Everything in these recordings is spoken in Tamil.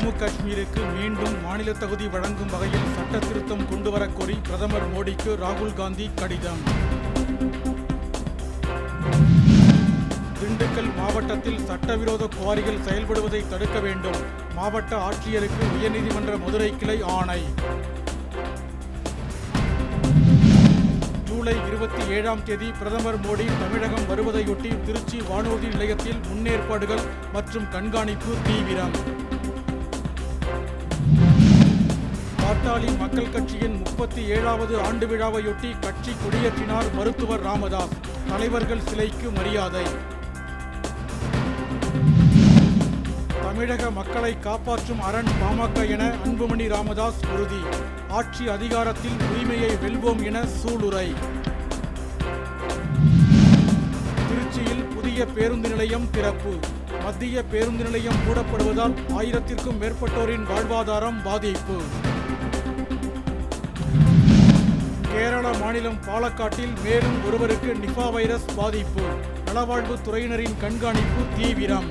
ஜம்மு காஷ்மீருக்கு மீண்டும் மாநில தகுதி வழங்கும் வகையில் சட்ட திருத்தம் கொண்டுவரக் கோரி பிரதமர் மோடிக்கு ராகுல் காந்தி கடிதம். திண்டுக்கல் மாவட்டத்தில் சட்டவிரோத குவாரிகள் செயல்படுவதை தடுக்க வேண்டும். மாவட்ட ஆட்சியருக்கு உயர்நீதிமன்ற மதுரை கிளை ஆணை. ஜூலை இருபத்தி ஏழாம் தேதி பிரதமர் மோடி தமிழகம் வருவதையொட்டி திருச்சி வானூர்தி நிலையத்தில் முன்னேற்பாடுகள் மற்றும் கண்காணிப்பு தீவிரம். பாட்டாளி மக்கள் கட்சியின் முப்பத்தி ஏழாவது ஆண்டு விழாவையொட்டி கட்சி கொடியேற்றினார் மருத்துவர் ராமதாஸ். தலைவர்கள் சிலைக்கு மரியாதை. தமிழக மக்களை காப்பாற்றும் அரண் பாமக என அன்புமணி ராமதாஸ் உறுதி. ஆட்சி அதிகாரத்தில் உரிமையை வெல்வோம் என சூளுரை. திருச்சியில் புதிய பேருந்து நிலையம் திறப்பு. மத்திய பேருந்து நிலையம் மூடப்படுவதால் ஆயிரத்திற்கும் மேற்பட்டோரின் வாழ்வாதாரம் பாதிப்பு. மாநிலம் பாலக்காட்டில் மேலும் ஒருவருக்கு நிபா வைரஸ் பாதிப்பு. நலவாழ்வு துறையினரின் கண்காணிப்பு தீவிரம்.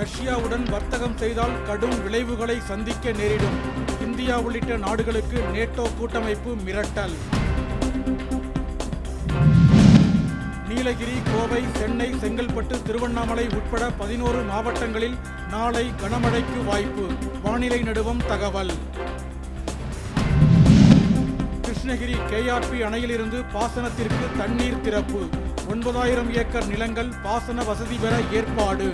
ரஷ்யாவுடன் வர்த்தகம் செய்தால் கடும் விளைவுகளை சந்திக்க நேரிடும். இந்தியா உள்ளிட்ட நாடுகளுக்கு நேட்டோ கூட்டமைப்பு மிரட்டல். நீலகிரி கோவை சென்னை செங்கல்பட்டு திருவண்ணாமலை உட்பட பதினோரு மாவட்டங்களில் நாளை கனமழைக்கு வாய்ப்பு. வானிலை நடுவம் தகவல். கிருஷ்ணகிரி கேஆர்பி அணையிலிருந்து பாசனத்திற்கு தண்ணீர் திறப்பு. ஒன்பதாயிரம் ஏக்கர் நிலங்கள் பாசன வசதி பெற ஏற்பாடு.